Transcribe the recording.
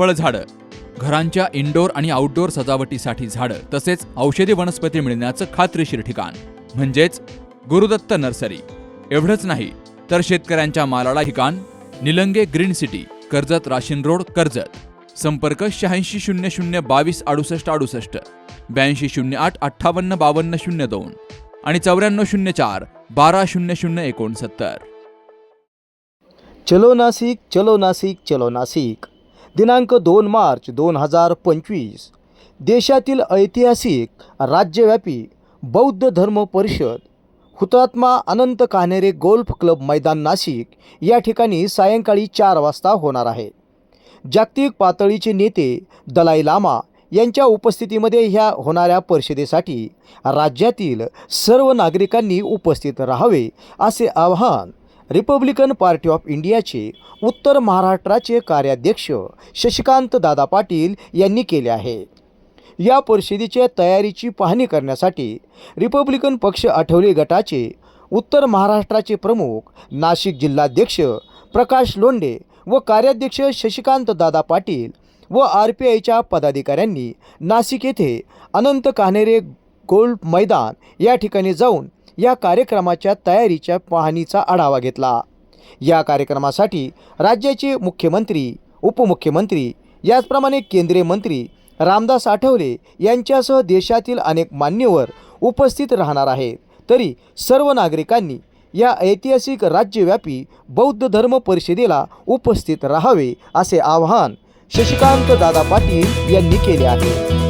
फळझाडं घरांच्या इनडोअर आणि आउटडोअर सजावटीसाठी झाडं तसेच औषधी वनस्पती मिळण्याचं खात्रीशीर ठिकाण. म्हणजेच गुरुदत्त नर्सरी. एवढंच नाही तर शेतकऱ्यांच्या मालाला ठिकाण Nilange green city Karjat Rashin road Karjat. संपर्क शहाऐंशी शून्य शून्य बावीस अडुसष्ट अडुसष्ट ब्याऐंशी शून्य आठ अठ्ठावन्न बावन्न शून्य दोन आणि चौऱ्याण्णव शून्य चार बारा शून्य शून्य एकोणसत्तर. चलो नासिक चलो नासिक चलो नासिक. दिनांक दोन मार्च दोन हजार पंचवीस. देशातील ऐतिहासिक राज्यव्यापी बौद्ध धर्म परिषद हुतात्मा अनंत कान्हेरे गोल्फ क्लब मैदान नाशिक या ठिकाणी सायंकाळी चार वाजता होणार आहे. जागतिक पातळीचे नेते दलाई लामा यांच्या उपस्थितीमध्ये ह्या होणाऱ्या परिषदेसाठी राज्यातील सर्व नागरिकांनी उपस्थित राहावे असे आवाहन रिपब्लिकन पार्टी ऑफ इंडियाचे उत्तर महाराष्ट्राचे कार्याध्यक्ष शशिकांत दादा पाटील यांनी केले आहे. या परिषदेच्या तयारीची पाहणी करण्यासाठी रिपब्लिकन पक्ष आठवले गटाचे उत्तर महाराष्ट्राचे प्रमुख नाशिक जिल्हाध्यक्ष प्रकाश लोंढे व कार्याध्यक्ष शशिकांत दादा पाटील व आर पी आयच्या पदाधिकाऱ्यांनी नाशिक येथे अनंत कान्हेरे गोल्ड मैदान या ठिकाणी जाऊन या कार्यक्रमाच्या तयारीच्या पाहणीचा आढावा घेतला. या कार्यक्रमासाठी राज्याचे मुख्यमंत्री उपमुख्यमंत्री याचप्रमाणे केंद्रीय मंत्री रामदास आठवले यांच्यासह देशातील अनेक मान्यवर उपस्थित राहणार आहेत. तरी सर्व नागरिकांनी या ऐतिहासिक राज्यव्यापी बौद्ध धर्म परिषदेला उपस्थित राहावे असे आवाहन शशिकांत दादा पाटील यांनी केले आहे.